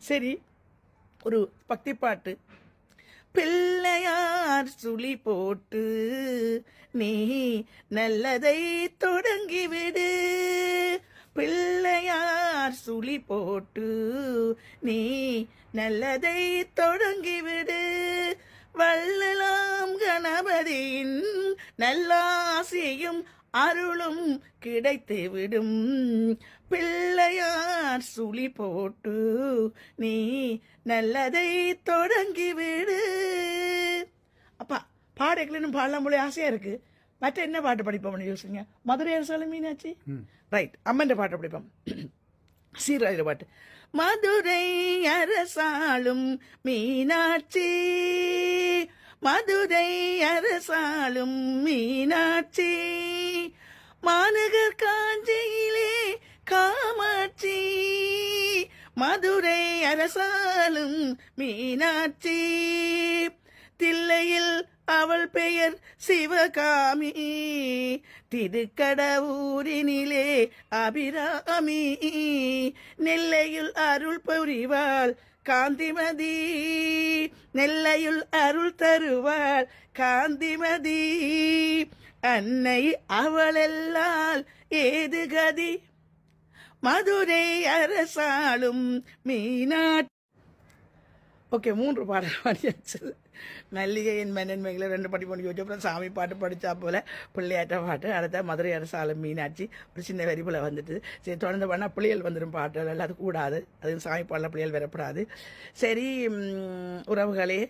சரி ஒரு பக்தி பாட்டு. பிள்ளையார் சுழி போட்டு நீ நல்லதை தொடங்கிவிடு. பிள்ளையார் சுழி போட்டு நீ நல்லதை தொடங்கிவிடு. வள்ளலாம் கணபதியின் நல்லாசியும் அருளும் கிடைத்துவிடும். பிள்ளையார் சுழி போட்டு நீ நல்லதை தொடங்கிவிடு அப்பா பாடைகளும் பாடலாம் போல ஆசையா இருக்கு. மற்ற என்ன பாட்டு படிப்போம்னு யோசிங்க மதுரை அரசாலும் மீனாட்சி? ரைட் அம்மன் பாட்டு படிப்போம். சீராயிர பாட்டு. மதுரை அரசாளும் மீனாட்சி. மதுரை அரசாளும் மீனாட்சி. மாநகர் மதுரை அரசாலும் மீனாட்சி. தில்லையில் அவள் பெயர் சிவகாமி. திருக்கடவூரினிலே அபிராமி. நெல்லையில் அருள் புரிவாள் காந்திமதி. நெல்லையுள் அருள் தருவாள் காந்திமதி. அன்னை அவளெல்லால் ஏது கதி மதுரை அரசாளும் மீனாட்சி ஓகே மூன்று பாடல் பாடியாச்சு. மல்லிகையின் மன்னன்மைகளை ரெண்டு படி பண்ணி வச்சு அப்புறம் சாமி பாட்டு படித்தா போல பிள்ளையாட்ட பாட்டு அடுத்த மதுரை அரசாலும் மீனாட்சி ஒரு சின்ன வரி போல வந்துட்டு. சரி தொடர்ந்து பண்ணால் பிள்ளைகள் வந்துடும் பாட்டு அது கூடாது. அது சாமி பாடல பிள்ளைகள் வரப்படாது. சரி உறவுகளே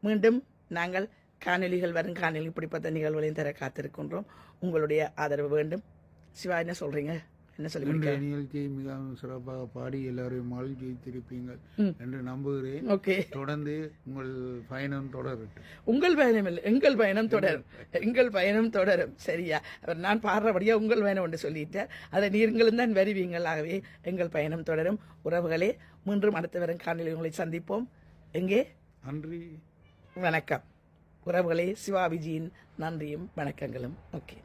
மீண்டும் நாங்கள் காணொலிகள் வரும் காணொலி இப்படிப்பட்ட நிகழ்வுகளையும் தர காத்திருக்கின்றோம். உங்களுடைய ஆதரவு வேண்டும். சிவா என்ன சொல்கிறீங்க என்ன சொல்லி நிகழ்ச்சியை மிகவும் சிறப்பாக பாடி எல்லாரையும் மகிழ்ச்சித்திருப்பீங்கள். என்று நம்புகிறேன். ஓகே. தொடர்ந்து உங்கள் பயணம் தொடரட்டும் உங்கள் பயணம் இல்லை எங்கள் பயணம் தொடரும் எங்கள் பயணம். தொடரும் சரியா? அவர் நான் பாடுறபடியா உங்கள் பயணம் என்று சொல்லிட்டேன் அதை நீங்களும் தான் வருவீங்கள் ஆகவே எங்கள் பயணம் தொடரும். உறவுகளே மீண்டும் அடுத்த வரும் காணொலி உங்களை சந்திப்போம். எங்கே? நன்றி. வணக்கம். உறவுகளே சிவாபிஜியின் நன்றியும் வணக்கங்களும். ஓகே.